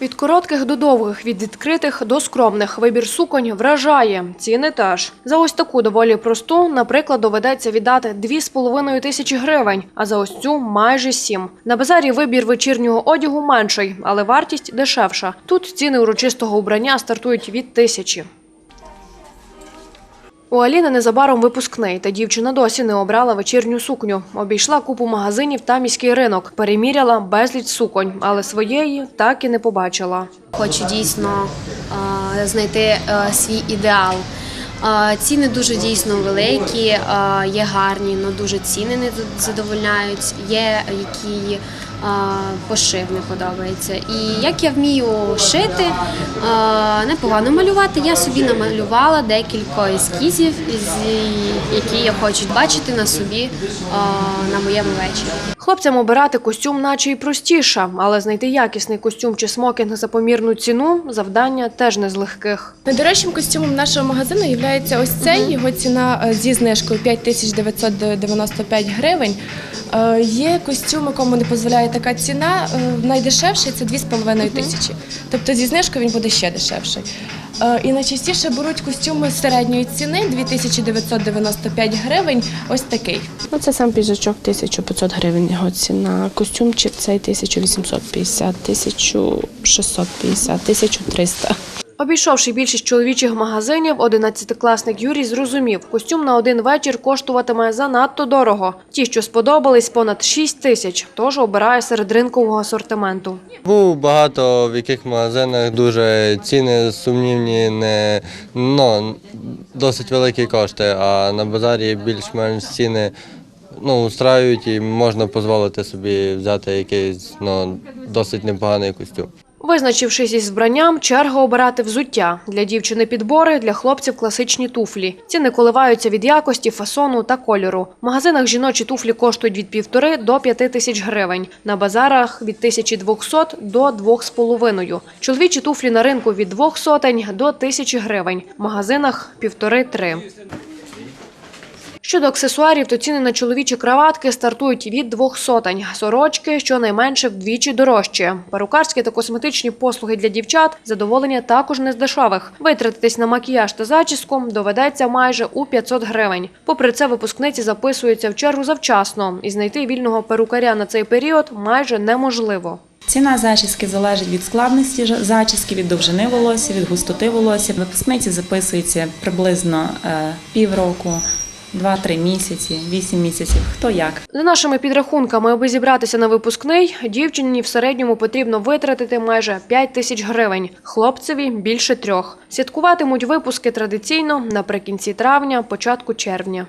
Від коротких до довгих, від відкритих до скромних. Вибір суконь вражає. Ціни теж. За ось таку доволі просту, наприклад, доведеться віддати 2,5 тисячі гривень, а за ось цю майже 7. На базарі вибір вечірнього одягу менший, але вартість дешевша. Тут ціни урочистого убрання стартують від тисячі. У Аліни незабаром випускний, та дівчина досі не обрала вечірню сукню. Обійшла купу магазинів та міський ринок, переміряла безліч суконь, але своєї так і не побачила. Хочу дійсно знайти е, свій ідеал. Ціни дуже дійсно великі, є гарні, але дуже ціни не задовольняють. Є які пошив не подобається. І як я вмію шити, непогано малювати. Я собі намалювала декілька ескізів, які я хочу бачити на собі на моєму вечорі. Хлопцям обирати костюм наче й простіше, але знайти якісний костюм чи смокінг за помірну ціну завдання теж не з легких. Найдорожчим костюмом нашого магазину є ось цей. Його ціна е, зі знижкою 5995 гривень. Е, Є костюм, якому не дозволяє така ціна. е, Найдешевший це 2,5 тисячі. Тобто зі знижкою він буде ще дешевший. Е, І найчастіше беруть костюми середньої ціни 2995 гривень. Ось такий. Ну, це сам піджачок 1500 гривень його ціна. Костюмчик цей 1850, 1650, 1300. Обійшовши більшість чоловічих магазинів, 11-класник Юрій зрозумів, костюм на один вечір коштуватиме занадто дорого. Ті, що сподобались, понад 6 тисяч, тож обирає серед ринкового асортименту. Був багато в яких магазинах дуже ціни сумнівні, не ну, досить великі кошти, а на базарі більш-менш ціни ну, устраюють і можна дозволити собі взяти якийсь ну, досить непоганий костюм. Визначившись із вбранням, черга обирати взуття. Для дівчини підбори, для хлопців класичні туфлі. Ціни коливаються від якості, фасону та кольору. В магазинах жіночі туфлі коштують від півтори до п'яти тисяч гривень. На базарах від 1200 до двох з половиною. Чоловічі туфлі на ринку від двох сотень до тисячі гривень. В магазинах півтори-три. Щодо аксесуарів, то ціни на чоловічі краватки стартують від двох сотень. Сорочки щонайменше вдвічі дорожче. Перукарські та косметичні послуги для дівчат задоволення також не з дешевих. Витратитись на макіяж та зачіску доведеться майже у 500 гривень. Попри це, випускниці записуються в чергу завчасно, і знайти вільного перукаря на цей період майже неможливо. Ціна зачіски залежить від складності зачіски, від довжини волосся, від густоти волосся. Випускниці записуються приблизно е, півроку, 2-3 місяці, 8 місяців, хто як. За нашими підрахунками, аби зібратися на випускний, дівчині в середньому потрібно витратити майже 5 тисяч гривень, хлопцеві більше трьох. Святкуватимуть випуски традиційно наприкінці травня, початку червня.